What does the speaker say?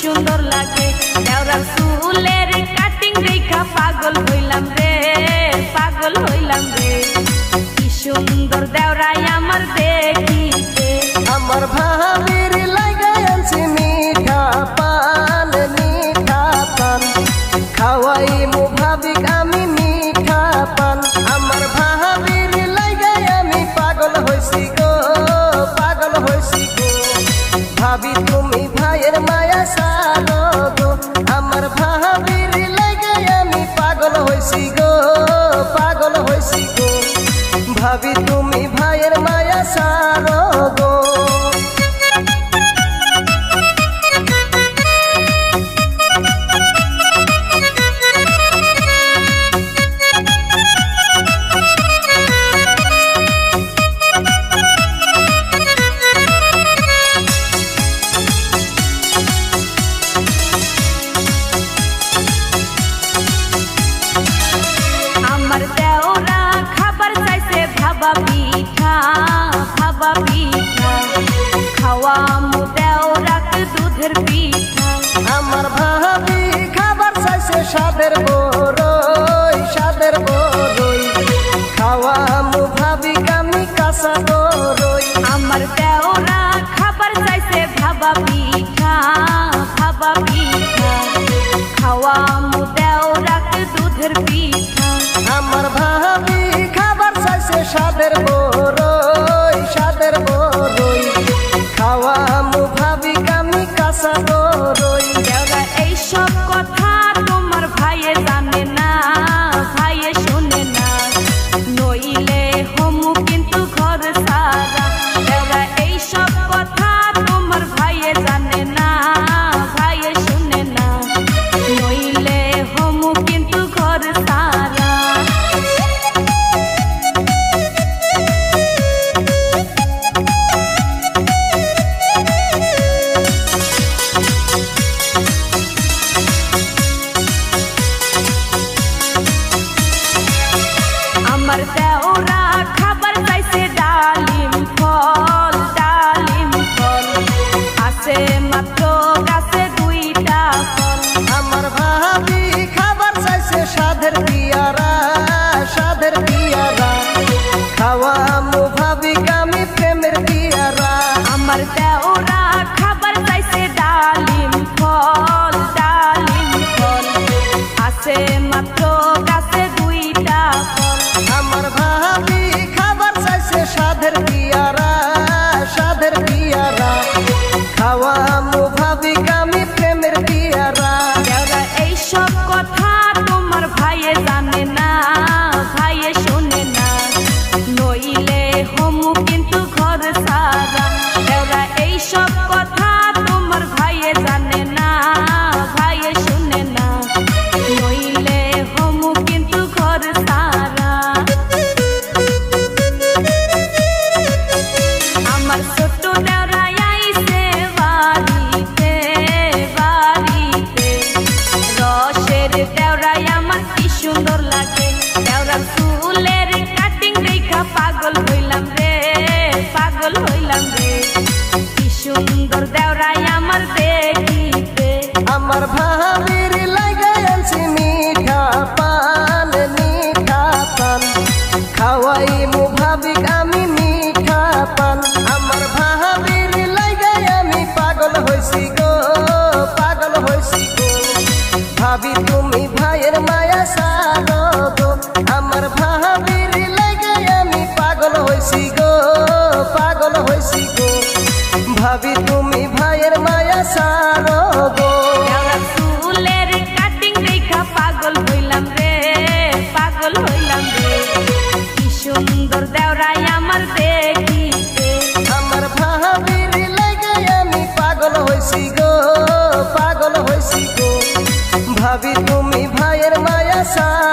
সুন্দর লাগে দেওরা চুলের কাটিং রেখা পাগল হইলাম রে, পাগল হইলাম রে। কি সুন্দর দেওরাই I'll be খাবা পিঠা খাবা পিঠা। খাওয়া মু দেওরাক দুধের পিঠা। আমার ভাবি খাবার চাইছে সাদের करते পাগল হইলাম রে। কি সুন্দর দেওরাই আমার দেখিতে। আমার ভাবির লাগাই আনছি মিঠা পান মিঠা পান। খাওয়াই মু ভাবিক আমি মিঠা পান। আমার ভাবির লাগাই আমি পাগল হইছি গো, পাগল হইছি গো। ভাবি, তুমি ভাইয়ের মায়া সারো আমার ভাবির লাগাই আমি পাগল হইছি গো। ভালোবাসি গো ভাবি তুমি ভাইয়ের মায়া সারো গো। চুলের কাটিং দেখা পাগল হইলাম রে পাগল হইলাম রে। কি সুন্দর দেওরাই আমার দেখিতে। আমার ভাবির লাগে আমি পাগল হইছি গো পাগল হইছি গো। ভাবি তুমি ভাইয়ের মায়া সারো